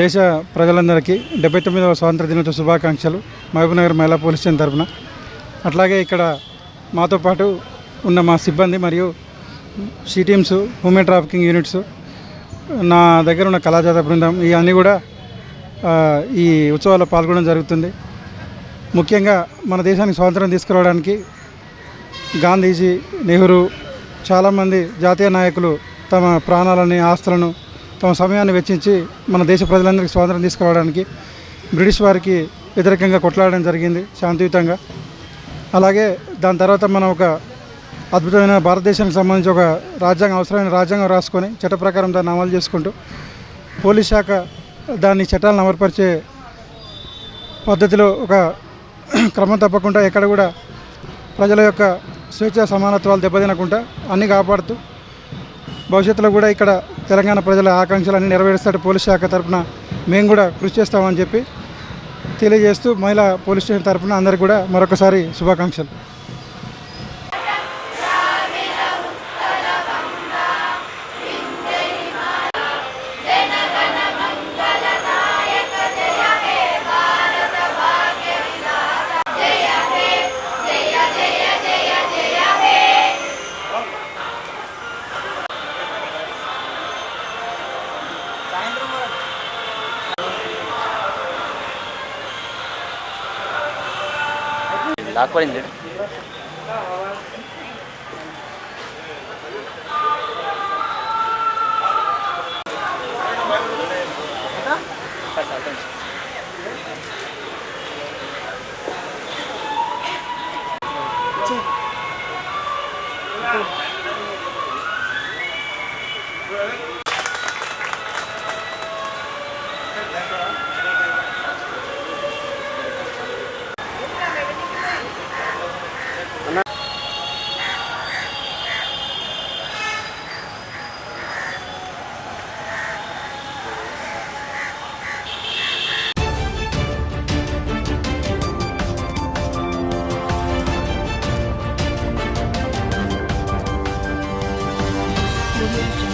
దేశ ప్రజలందరికీ డెబ్బై తొమ్మిదవ స్వాతంత్ర దినోత్సవ శుభాకాంక్షలు. మహబూబ్నగర్ మహిళా పోలీస్ స్టేషన్ తరఫున అట్లాగే ఇక్కడ మాతో పాటు ఉన్న మా సిబ్బంది మరియు she teams women trafficking units నా దగ్గర ఉన్న కళాజాత బృందం ఇవన్నీ కూడా ఈ ఉత్సవాల్లో పాల్గొనడం జరుగుతుంది. ముఖ్యంగా మన దేశానికి స్వాతంత్రం తీసుకురావడానికి గాంధీజీ నెహ్రూ చాలామంది జాతీయ నాయకులు తమ ప్రాణాలని ఆస్తులను తమ సమయాన్ని వెచ్చించి మన దేశ ప్రజలందరికీ స్వాతంత్రం తీసుకురావడానికి బ్రిటిష్ వారికి వ్యతిరేకంగా కొట్లాడడం జరిగింది శాంతియుతంగా. అలాగే దాని తర్వాత మనం ఒక అద్భుతమైన భారతదేశానికి సంబంధించి ఒక రాజ్యాంగం అవసరమైన రాజ్యాంగం రాసుకొని చట్ట ప్రకారం దాన్ని అమలు చేసుకుంటూ పోలీస్ శాఖ దాన్ని చట్టాలను అమలుపరిచే పద్ధతిలో ఒక క్రమం తప్పకుండా ఎక్కడ కూడా ప్రజల యొక్క స్వేచ్ఛ సమానత్వాలు దెబ్బతినకుండా అన్నీ కాపాడుతూ భవిష్యత్తులో కూడా ఇక్కడ తెలంగాణ ప్రజల ఆకాంక్షలన్నీ నెరవేరుస్తాడు పోలీస్ శాఖ తరపున. మేము కూడా కృషి చేస్తామని చెప్పి తెలియజేస్తూ మహిళా పోలీస్ స్టేషన్ తరఫున అందరికీ కూడా మరొకసారి శుభాకాంక్షలు. లాక్ పడింది Audio Jungle.